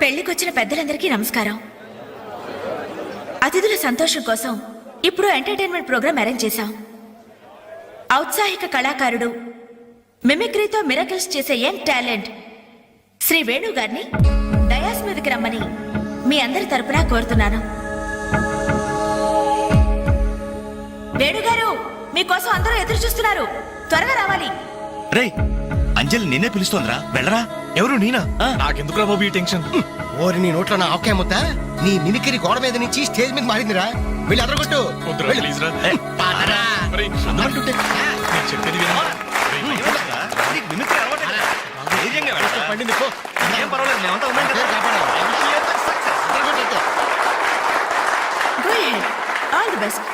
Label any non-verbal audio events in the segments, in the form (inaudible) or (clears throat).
పెళ్ళికొచ్చిన పెద్దలందరికీ నమస్కారం. అతిథుల సంతోషం కోసం ఇప్పుడు ఎంటర్టైన్మెంట్ ప్రోగ్రాం అరేంజ్ చేశాం. ఔత్సాహిక కళాకారుడు మిమిక్రీతో మిరకల్స్ చేసే యంగ్ టాలెంట్ శ్రీ వేణు గారిని డయాస్ మీదకి రమ్మని మీ అందరి తరపున కోరుతున్నాను. వేణుగారు మీకోసం అందరూ ఎదురు చూస్తున్నారు త్వరగా రావాలి. రేయ్ అంజలి నిన్నే పిలుస్తోందిరా. వెళ్ళరా. ఎవరు నీనా? ఆ. నాకెందుకురా బాబు ఈ టెన్షన్? ఓరి నీ నోట్లో నా ఆకే ముద్ద నీ మిమిక్రీ గోడ మీద నుంచి స్టేజ్ మీద మారిందిరా. వెళ్ళి అదరగొట్టు. రా. చెప్పేది. పండింది పో. ఏం పర్వాలేదు మేమంతా ఉన్నాం కదా పేరు కాపాడాలి. అదరగొట్టు. Go ahead.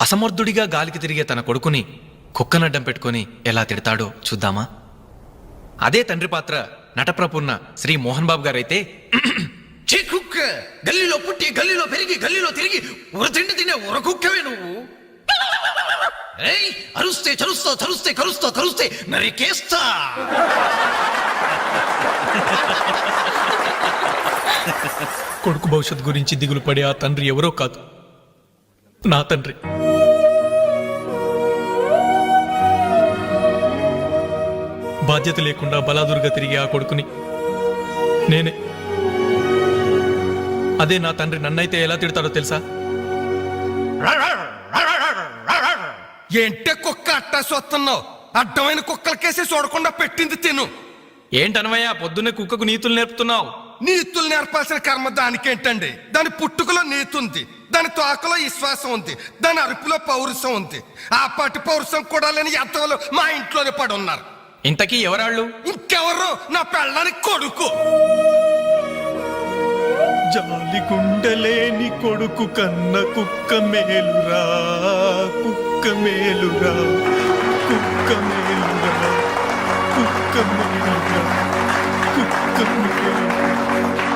అసమర్థుడిగా గాలికి తిరిగే తన కొడుకుని కుక్కనడ్డం పెట్టుకొని ఎలా తిడతాడో చూద్దామా? అదే తండ్రి పాత్ర నటప్రపున్న శ్రీ మోహన్ బాబు గారైతే (clears throat) చీ కుక్క! గల్లీలో పుట్టి గల్లీలో పెరిగి గల్లీలో తిరిగి ఉరతిండి తినే ఉరకుక్కవే నువ్వు. ఏయ్ అరుస్తే చరుస్తా చరుస్తే కరుస్తా కరుస్తే నరికేస్తా. కొడుకు భవిష్యత్ గురించి దిగులు పడే ఆ తండ్రి ఎవరో కాదు. నా తండ్రి. బాధ్యత లేకుండా బలాదురుగా తిరిగే ఆ కొడుకుని నేనే. అదే నా తండ్రి నన్నైతే ఎలా తిడతాడో తెలుసా? ఏంటే కుక్క అట్టా సొత్తున్నావు? అడ్డమైన కుక్కలకేసి చూడకుండా పెట్టింది తిను. ఏంటనవయ్యా పొద్దున్నే కుక్కకు నీతులు నేర్పుతున్నావు? నీతులు నేర్పాల్సిన కర్మ దానికేంటండి? దాని పుట్టుకలో నీతి ఉంది దాని తోకలో విశ్వాసం ఉంది దాని అరుపులో పౌరుషం ఉంది. ఆ పాటి పౌరుషం కూడా లేని ఎంతలో మా ఇంట్లోనే పడి ఉన్నారు. ఇంతకీ ఎవరాళ్ళు? ఇంకెవరు? నా పెళ్ళానికి కొడుకు. జాలి గుండలేని కొడుకు కన్న కుక్క మేలురా కుక్క మేలురా కుక్క మేలురా కుక్క మేలురా కుక్క మేలురా.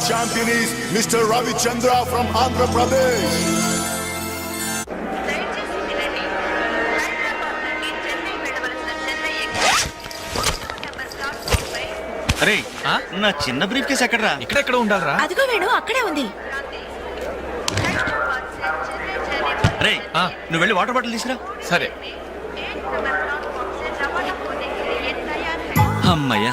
Champion is Mr. Ravi Chandra from Andhra Pradesh. అరే ఆ? నా చిన్న బ్రీఫ్ కేసు ఎక్కడరా ఇక్కడెక్కడ ఉండాలరా అదిగో వేణు అక్కడే ఉంది అరే ఆ. నువ్వు వెళ్ళి వాటర్ బాటిల్ తీసురా సరే అమ్మయ్యా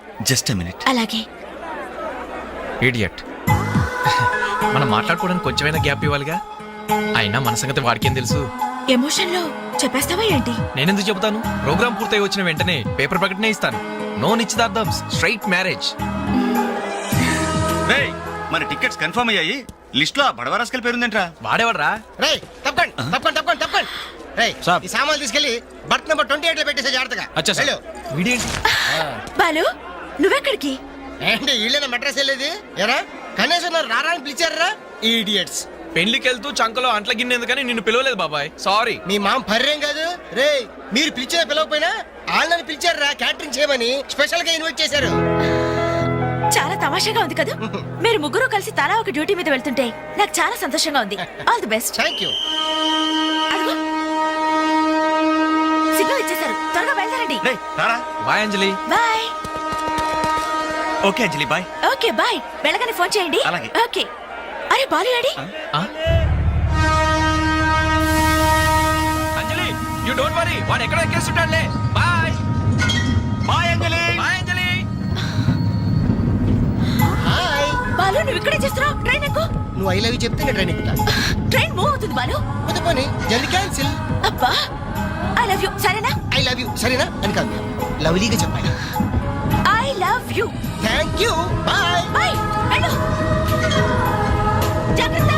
జస్ట్ మినిట్. అలాగే. ఇడియట్ మనం మాట్లాడుకోవడానికి కొంచెమైనా గ్యాప్ ఇవ్వాలిగా? అయినా మన సంగతి వాడికేం తెలుసు? ఎమోషన్లో చెప్పేస్తావా ఏంటి? నేనెందుకు చెబుతాను? ప్రోగ్రామ్ పూర్తయి వచ్చిన వెంటనే పేపర్ ప్రకటనే ఇస్తాను. నో నిశ్చితార్థం స్ట్రైట్ మ్యారేజ్ రేయ్ మన టికెట్స్ కన్ఫర్మ్ అయ్యాయి? లిస్ట్లో బడవరాస్కల్ పేరుందేంట్రా? వాడేవాడ్రా? రేయ్ తప్పకండి తప్పకండి తప్పకండి తప్పకండి. రేయ్ సాబ్. ఈ సామాన్లు తీసుకెళ్ళి బర్త్ నెంబర్ ట్వంటీ ఎయిట్లో పెట్టేసే జాగ్రత్తగా. అచ్చా సార్ వెళ్ళు. వీడేంటి? బాలు? నువ్వెక్కడికి? ఏంటి వీళ్ళైనా మెడ్రస్ వెళ్ళేది? ఎరా కనీసం నన్ను రారా అని పిలిచారా? ఈడియట్స్ పెళ్ళికి వెళ్తూ చంకలో అంట్ల గిన్నెందుకని నిన్ను పిలవలేదు బాబాయ్. సారీ మీ మామ పర్రేం కాదు. రే మీరు పిలిచిన పిలవకపోయినా వాళ్ళని పిలిచారా క్యాటరింగ్ చేయమని స్పెషల్గా ఇన్వైట్ చేశారు. చాలా తమాషాగా ఉంది కదా? (laughs) మీరు ముగ్గురు కలిసి తలా ఒక డ్యూటీ మీద వెళ్తుంటే నాకు చాలా సంతోషంగా ఉంది. All the best thank you అదిగో. సిగ్నల్ ఇచ్చేశారు. త్వరగా బయలుదేరండి. Bye Anjali bye okay Anjali bye. Okay bye. వెళ్ళగానే ఫోన్ చేయండి. అలాగే. ఓకే. అరే బాలు ఏడి ఆ? అంజలి యూ డోంట్ వరీ వాడు ఎక్కడ ఎక్కేస్తుంటాడులే. Bye. Bye Anjali. Bye Anjali. Hi. Balu నువ్వు ఇక్కడే చేస్తున్నావు? ట్రైన్ ఎక్కు? నువ్వు ఐ లవ్ చెప్తే నేను ట్రైన్ ఎక్కుతా. ట్రైన్ మూవ్ అవుతుంది బాలు. కొద్ది పోనీ. జల్ది క్యాన్సిల్. అబ్బా. I love you. సరేనా? I love you. సరేనా? అని కాదు. లవ్లీగా చెప్పాలి. Love you thank you bye bye వెళ్ళు జాగ్రత్త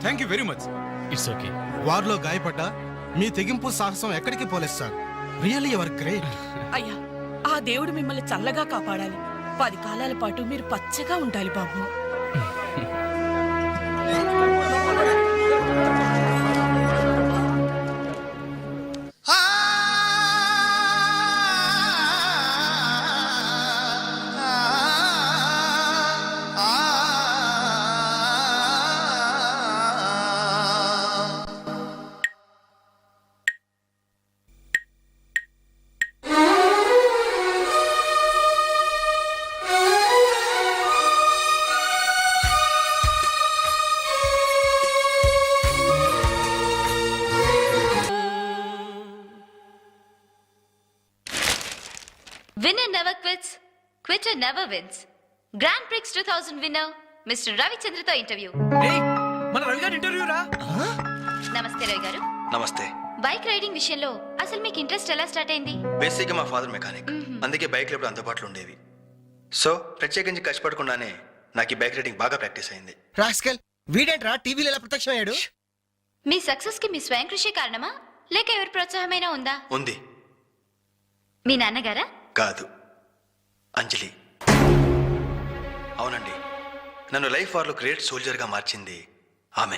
thank you very much it's okay వారిలో గాయపడ్డా మీ తెగింపు సాహసం ఎక్కడికి పోలేదు సార్. రియల్లీ ఎవర్ గ్రేట్ అయ్యా ఆ దేవుడు మిమ్మల్ని చల్లగా కాపాడాలి. పది కాలాల పాటు మీరు పచ్చగా ఉండాలి బాబు. Winner never quits, quitter never wins. Grand Prix 2000 winner, Mr. రవిచంద్రతో ఇంటర్వ్యూ మన రవి గారి ఇంటర్వ్యూ రా. నమస్తే రవి గారు. నమస్తే. బైక్ రైడింగ్ విషయంలో అసలు మీకు ఇంట్రెస్ట్ ఎలా స్టార్ట్ అయింది? బేసిక్గా మా ఫాదర్ మెకానిక్ అందుకే బైక్లు ఎప్పుడు అందుబాటులో ఉండేవి. సో ప్రత్యేకించి కష్టపడకుండానే నాకు ఈ బైక్ రైడింగ్ బాగా ప్రాక్టీస్ అయింది. రాస్కల్ వీడేంట్రా టీవీలో ఎలా ప్రత్యక్షమయ్యాడు? మీ సక్సెస్కి మీ స్వయం కృషి కారణమా? లేక ఎవరి ప్రోత్సాహమైనా ఉందా? ఉంది. మీ నాన్నగారా? కాదు. అంజలి. అవునండి. నన్ను లైఫ్ వార్లో గ్రేట్ సోల్జర్గా మార్చింది ఆమె.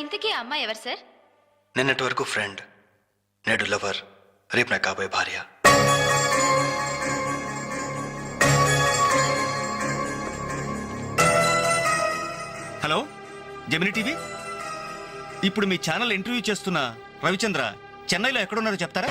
ఇంతకీ ఆ అమ్మాయి ఎవరు సార్? నిన్నటి వరకు ఫ్రెండ్. నేడు లవర్. రేపు నా కాబోయే భార్య. Hello Gemini TV? ఇప్పుడు మీ ఛానల్ ఇంటర్వ్యూ చేస్తున్న రవిచంద్ర చెన్నైలో ఎక్కడున్నారో చెప్తారా?